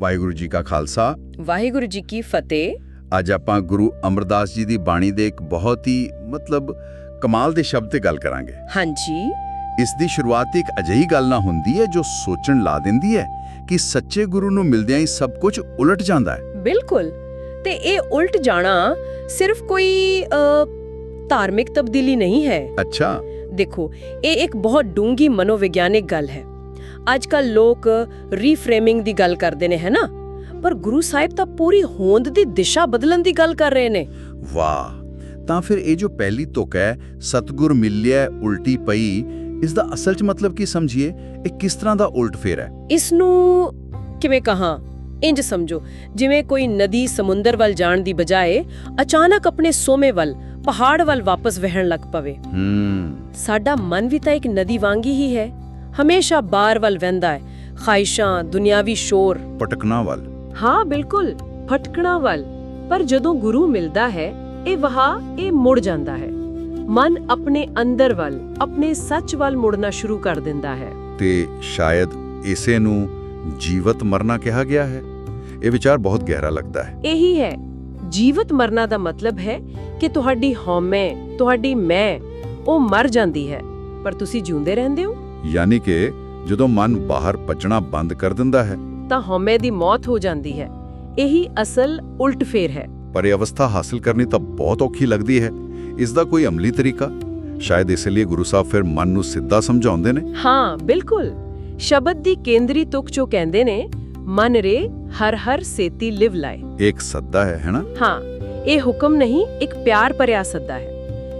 ਵਾਹਿਗੁਰੂ ਜੀ ਕਾ ਖਾਲਸਾ। ਵਾਹਿਗੁਰੂ ਜੀ ਕੀ ਫਤਿਹ। ਅੱਜ ਆਪਾਂ ਗੁਰੂ ਅਮਰਦਾਸ ਜੀ ਦੀ ਬਾਣੀ ਦੇ ਇੱਕ ਬਹੁਤ ਹੀ ਮਤਲਬ ਕਮਾਲ ਦੇ ਸ਼ਬਦ ਤੇ ਗੱਲ ਕਰਾਂਗੇ। ਹਾਂਜੀ। ਇਸ ਦੀ ਸ਼ੁਰੂਆਤ ਇੱਕ ਅਜਿਹੀ ਗੱਲ ਨਾ ਹੁੰਦੀ ਹੈ ਜੋ ਸੋਚਣ ਲਾ ਦਿੰਦੀ ਹੈ ਕਿ ਸੱਚੇ ਗੁਰੂ ਨੂੰ ਮਿਲਦਿਆਂ ਹੀ ਸਭ ਕੁਝ ਉਲਟ ਜਾਂਦਾ ਹੈ। ਬਿਲਕੁਲ। ਤੇ ਇਹ ਉਲਟ ਜਾਣਾ ਸਿਰਫ ਕੋਈ ਧਾਰਮਿਕ ਤਬਦੀਲੀ ਨਹੀਂ ਹੈ। ਅੱਛਾ। ਦੇਖੋ ਇਹ ਇੱਕ ਬਹੁਤ ਡੂੰਗੀ ਮਨੋਵਿਗਿਆਨਿਕ ਗੱਲ ਹੈ। ਅੱਜ ਕੱਲ ਲੋਕ ਰੀਫਰੇਮਿੰਗ ਦੀ ਗੱਲ ਕਰਦੇ ਨੇ ਹੈ ਨਾ? ਪਰ ਗੁਰੂ ਸਾਹਿਬ ਤਾਂ ਪੂਰੀ ਹੋਂਦ ਦੀ ਦਿਸ਼ਾ ਬਦਲਣ ਦੀ ਗੱਲ ਕਰ ਰਹੇ ਨੇ। ਵਾਹ! ਤਾਂ ਫਿਰ ਇਹ ਜੋ ਪਹਿਲੀ ਤੁਕ ਹੈ ਸਤਗੁਰ ਮਿਲਿਆ ਉਲਟੀ ਪਈ ਇਸ ਦਾ ਅਸਲ 'ਚ ਮਤਲਬ ਕੀ ਸਮਝੀਏ? ਇਹ ਕਿਸ ਤਰ੍ਹਾਂ ਦਾ ਉਲਟ ਫੇਰ ਹੈ? ਇਸ ਨੂੰ ਕਿਵੇਂ ਕਹਾਂ? ਇੰਜ ਸਮਝੋ ਜਿਵੇਂ ਕੋਈ ਨਦੀ ਸਮੁੰਦਰ ਵੱਲ ਜਾਣ ਦੀ ਬਜਾਏ ਅਚਾਨਕ ਆਪਣੇ ਸੋਮੇ ਵੱਲ ਪਹਾੜ ਵੱਲ ਵਾਪਸ ਵਹਿਣ ਲੱਗ ਪਵੇ। ਹੂੰ। ਸਾਡਾ ਮਨ ਵੀ ਤਾਂ ਇੱਕ ਨਦੀ ਵਾਂਗੀ ਹੀ ਹੈ। ਹਮੇਸ਼ਾ ਬਾਹਰ ਵੱਲ ਵਹਿੰਦਾ ਹੈ। ਖਾਹਿਸ਼ਾਂ ਦੁਨਿਆਵੀ ਸ਼ੋਰ। ਪਟਕਣਾ ਵੱਲ। ਹਾਂ ਬਿਲਕੁਲ ਭਟਕਣਾ ਵੱਲ। ਪਰ ਜਦੋਂ ਗੁਰੂ ਮਿਲਦਾ ਹੈ ਇਹ ਵਹਾ ਇਹ ਮੁੜ ਜਾਂਦਾ ਹੈ। ਮਨ ਆਪਣੇ ਅੰਦਰ ਵੱਲ ਆਪਣੇ ਸੱਚ ਵੱਲ ਮੁੜਨਾ ਸ਼ੁਰੂ ਕਰ ਦਿੰਦਾ ਹੈ। ਤੇ ਸ਼ਾਇਦ ਇਸੇ ਨੂੰ ਜੀਵਤ ਮਰਨਾ ਕਿਹਾ ਗਿਆ ਹੈ। ਇਹ ਵਿਚਾਰ ਬਹੁਤ ਗਹਿਰਾ ਲੱਗਦਾ ਹੈ। ਇਹੀ ਹੈ। ਜੀਵਤ ਮਰਨਾ ਦਾ ਮਤਲਬ ਹੈ ਕਿ ਤੁਹਾਡੀ ਹਉਮੈ ਤੁਹਾਡੀ ਮੈਂ ਉਹ ਮਰ ਜਾਂਦੀ ਹੈ। ਪਰ ਤੁਸੀਂ ਜਿਉਂਦੇ ਰਹਿੰਦੇ ਹੋ? ਯਾਨੀ ਕਿ ਜਦੋਂ ਮਨ ਬਾਹਰ ਪਚਣਾ ਬੰਦ ਕਰ ਦਿੰਦਾ ਹੈ। ਤਾਂ ਹਉਮੈ ਦੀ ਮੌਤ ਹੋ ਜਾਂਦੀ ਹੈ। ਇਹੀ ਅਸਲ ਉਲਟ ਫੇਰ ਹੈ। ਪਰ ਇਹ ਅਵਸਥਾ ਹਾਸਲ ਕਰਨੀ ਤਾਂ ਬਹੁਤ ਔਖੀ ਲੱਗਦੀ ਹੈ। ਇਸ ਦਾ ਕੋਈ ਅਮਲੀ ਤਰੀਕਾ? ਸ਼ਾਇਦ ਇਸ ਲਈ ਗੁਰੂ ਸਾਹਿਬ ਫਿਰ ਮਨ ਨੂੰ ਸਿੱਧਾ ਸਮਝਾਉਂਦੇ ਨੇ? ਹਾਂ ਬਿਲਕੁਲ। ਸ਼ਬਦ ਦੀ ਕੇਂਦਰੀ ਤੁਕ ਜੋ ਕਹਿੰਦੇ ਨੇ ਮਨ ਰੇ ਹਰ ਹਰ ਸੇਤੀ ਲਿਵ ਲਾਏ। ਇੱਕ ਸੱਦਾ ਹੈ ਹੈਨਾ ਹਾਂ ਇਹ ਹੁਕਮ ਨਹੀਂ ਇੱਕ ਪਿਆਰ ਭਰਿਆ ਸੱਦਾ ਹੈ।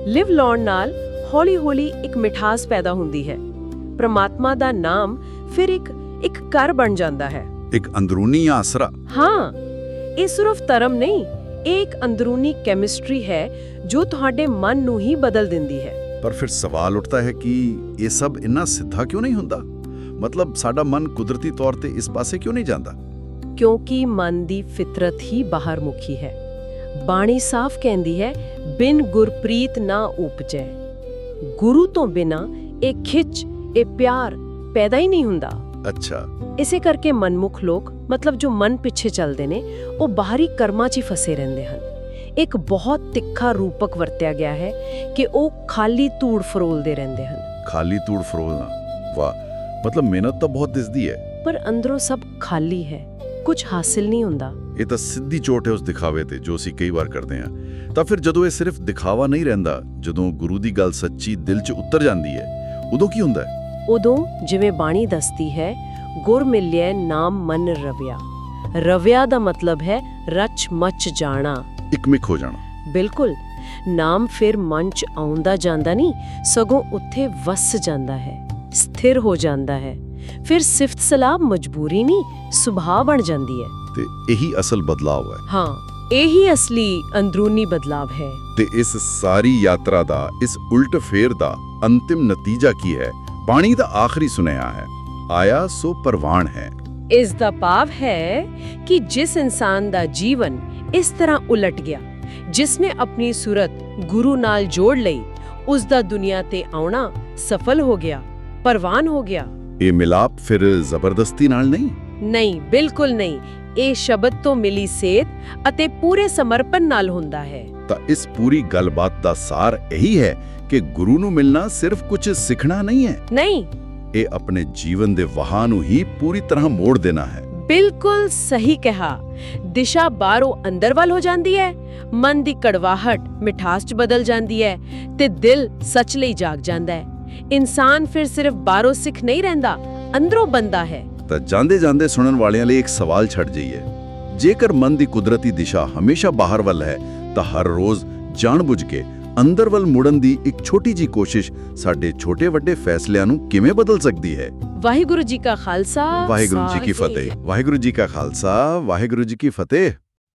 ਲਿਵ ਲਾਉਣ ਨਾਲ ਹੌਲੀ-ਹੌਲੀ ਇੱਕ ਮਿਠਾਸ ਪੈਦਾ ਹੁੰਦੀ ਹੈ। ਪ੍ਰਮਾਤਮਾ ਦਾ ਨਾਮ ਫਿਰ ਇੱਕ ਇੱਕ ਘਰ ਬਣ ਜਾਂਦਾ ਹੈ। ਇੱਕ ਅੰਦਰੂਨੀ ਆਸਰਾ। ਹਾਂ ਇਹ ਸਿਰਫ ਧਰਮ ਨਹੀਂ ਇਹ ਇੱਕ ਅੰਦਰੂਨੀ ਕੈਮਿਸਟਰੀ ਹੈ ਜੋ ਤੁਹਾਡੇ ਮਨ ਨੂੰ ਹੀ ਬਦਲ ਦਿੰਦੀ ਹੈ। ਪਰ ਫਿਰ ਸਵਾਲ ਉੱਠਦਾ ਹੈ ਕਿ ਇਹ ਸਭ ਇੰਨਾ ਸਿੱਧਾ ਕਿਉਂ ਨਹੀਂ ਹੁੰਦਾ? ਮਤਲਬ ਸਾਡਾ ਮਨ ਕੁਦਰਤੀ ਤੌਰ ਤੇ ਇਸ ਪਾਸੇ ਕਿਉਂ ਨਹੀਂ ਜਾਂਦਾ? ਕਿਉਂਕਿ ਮਨ ਦੀ ਫਿਤਰਤ ਹੀ ਬਾਹਰ ਮੁਖੀ ਹੈ। ਬਾਣੀ ਸਾਫ਼ ਕਹਿੰਦੀ ਹੈ ਬਿਨ ਗੁਰਪ੍ਰੀਤ ਨਾ ਉਪਜੈ। ਗੁਰੂ ਤੋਂ ਬਿਨਾ ਇਹ ਖਿੱਚ ਇਹ ਪਿਆਰ ਪੈਦਾ ਹੀ ਨਹੀਂ ਹੁੰਦਾ। ਅੱਛਾ। ਇਸੇ ਕਰਕੇ ਮਨਮੁਖ ਲੋਕ ਮਤਲਬ ਜੋ ਮਨ ਪਿੱਛੇ ਚੱਲਦੇ ਨੇ ਉਹ ਬਾਹਰੀ ਕਰਮਾਂ 'ਚ ਹੀ ਫਸੇ ਰਹਿੰਦੇ ਹਨ। ਇੱਕ ਬਹੁਤ ਤਿੱਖਾ ਰੂਪਕ ਵਰਤਿਆ ਗਿਆ ਹੈ ਕਿ ਉਹ ਖਾਲੀ ਧੂੜ ਫਰੋਲਦੇ ਰਹਿੰਦੇ ਹਨ। ਖਾਲੀ ਤੂੜ ਫਰੋਲਣਾ ਵਾਹ। ਮਤਲਬ ਮਿਹਨਤ ਤਾਂ ਬਹੁਤ ਦਿਸਦੀ ਹੈ। ਪਰ ਅੰਦਰੋਂ ਸਭ ਖਾਲੀ ਹੈ ਕੁਝ ਹਾਸਿਲ ਨਹੀਂ ਹੁੰਦਾ। ਇਹ ਤਾਂ ਸਿੱਧੀ ਚੋਟ ਹੈ ਉਸ ਦਿਖਾਵੇ ਤੇ ਜੋ ਅਸੀਂ ਕਈ ਵਾਰ ਕਰਦੇ ਹਾਂ। ਤਾਂ ਫਿਰ ਜਦੋਂ ਇਹ ਸਿਰਫ ਦਿਖਾਵਾ ਨਹੀਂ ਰਹਿੰਦਾ ਜਦੋਂ ਗੁਰੂ ਦੀ ਗੱਲ ਸੱਚੀ ਦਿਲ 'ਚ ਉਤਰ ਜਾਂਦੀ ਹੈ ਉਦੋਂ ਕੀ ਹੁੰਦਾ ਹੈ? ਉਦੋਂ ਜਿਵੇਂ ਬਾਣੀ ਦੱਸਦੀ ਹੈ ਗੁਰ ਮਿਲਿਐ ਨਾਮ ਮਨ ਰਵਿਆ। ਰਵਿਆ ਦਾ ਮਤਲਬ ਹੈ ਰਚ ਮਚ ਜਾਣਾ। ਇਕਮਿਕ ਹੋ ਜਾਣਾ। ਬਿਲਕੁਲ। ਨਾਮ ਫਿਰ ਮਨ ਚ ਆਉਂਦਾ ਜਾਂਦਾ ਨਹੀਂ ਸਗੋਂ ਉੱਥੇ ਵਸ ਜਾਂਦਾ ਹੈ ਸਥਿਰ ਹੋ ਜਾਂਦਾ ਹੈ। ਫਿਰ ਸਿਫਤ ਸਲਾਹ ਮਜਬੂਰੀ ਨਹੀਂ ਸੁਭਾਅ ਬਣ ਜਾਂਦੀ ਹੈ। ਤੇ ਇਹੀ ਅਸਲ ਬਦਲਾਅ ਹੈ। ਹਾਂ ਇਹੀ ਅਸਲੀ ਅੰਦਰੂਨੀ ਬਦਲਾਵ ਹੈ। ਤੇ ਇਸ ਸਾਰੀ ਯਾਤਰਾ ਦਾ ਇਸ ਉਲਟ ਫੇਰ ਦਾ ਅੰਤਿਮ ਨਤੀਜਾ ਕੀ ਹੈ? ਬਾਣੀ ਦਾ ਆਖਰੀ ਸੁਨੇਹਾ ਹੈ ਆਇਆ ਸੋ ਪਰਵਾਨ ਹੈ। ਇਸ ਦਾ ਭਾਵ ਹੈ ਕਿ ਜਿਸ ਇਨਸਾਨ ਦਾ ਜੀਵਨ ਇਸ ਤਰ੍ਹਾਂ ਉਲਟ ਗਿਆ ਜਿਸ ਨੇ ਆਪਣੀ ਸੂਰਤ ਗੁਰੂ ਨਾਲ ਜੋੜ ਲਈ ਉਸ ਦਾ ਦੁਨੀਆ ਤੇ ਆਉਣਾ ਸਫਲ ਹੋ ਗਿਆ ਪਰਵਾਨ ਹੋ ਗਿਆ। ਇਹ ਮਿਲਾਪ ਫਿਰ ਜ਼ਬਰਦਸਤੀ ਨਾਲ ਨਹੀਂ? ਨਹੀਂ ਬਿਲਕੁਲ ਨਹੀਂ। ਇਹ ਸ਼ਬਦ ਤੋਂ ਮਿਲੀ ਸੇਧ ਅਤੇ ਪੂਰੇ ਸਮਰਪਣ ਨਾਲ ਹੁੰਦਾ ਹੈ। ਤਾਂ ਇਸ ਪੂਰੀ ਗੱਲਬਾਤ ਦਾ ਸਾਰ ਇਹੀ ਹੈ ਕਿ ਗੁਰੂ ਨੂੰ ਮਿਲਣਾ ਸਿਰਫ ਕੁਝ ਸਿੱਖਣਾ ਨਹੀਂ ਹੈ। ਨਹੀਂ। ਇਹ ਆਪਣੇ ਜੀਵਨ ਦੇ ਵਹਾਅ ਨੂੰ ਹੀ ਪੂਰੀ ਤਰ੍ਹਾਂ ਮੋੜ ਦੇਣਾ ਹੈ। ਬਿਲਕੁਲ ਸਹੀ ਕਿਹਾ। ਦਿਸ਼ਾ ਬਾਹਰੋਂ ਅੰਦਰ ਵੱਲ ਹੋ ਜਾਂਦੀ ਹੈ। ਮਨ ਦੀ ਕੜਵਾਹਟ ਮਿਠਾਸ ਚ ਬਦਲ ਜਾਂਦੀ ਹੈ ਤੇ ਦਿਲ ਸੱਚ ਲਈ ਜਾਗ ਜਾਂਦਾ ਹੈ। ਇਨਸਾਨ ਫਿਰ ਸਿਰਫ ਬਾਹਰੋਂ ਸਿੱਖ ਨਹੀਂ ਰਹਿੰਦਾ ਅੰਦਰੋਂ ਬੰਦਾ ਹੈ। ਤਾਂ ਜਾਂਦੇ ਜਾਂਦੇ ਸੁਣਨ ਵਾਲਿਆਂ ਲਈ ਇੱਕ ਸਵਾਲ ਛੱਡ ਜਾਈਏ। ਜੇਕਰ ਮਨ ਦੀ ਕੁਦਰਤੀ ਦਿਸ਼ਾ ਹਮੇਸ਼ਾ ਬਾਹਰ ਵੱਲ ਹੈ ਤਾਂ ਹਰ ਰੋਜ਼ ਜਾਣਬੁੱਝ ਕੇ ਅੰਦਰ ਵੱਲ ਮੁੜਨ ਦੀ ਇੱਕ ਛੋਟੀ ਜੀ ਕੋਸ਼ਿਸ਼ ਸਾਡੇ ਛੋਟੇ ਵੱਡੇ ਫੈਸਲਿਆਂ ਨੂੰ ਕਿਵੇਂ ਬਦਲ ਸਕਦੀ ਹੈ? ਵਾਹਿਗੁਰੂ ਜੀ ਕਾ ਖਾਲਸਾ ਵਾਹਿਗੁਰੂ ਜੀ ਕੀ ਫਤਿਹ। ਵਾਹਿਗੁਰੂ ਜੀ ਕਾ ਖਾਲਸਾ ਵਾਹਿਗੁਰੂ ਜੀ ਕੀ ਫਤਿਹ।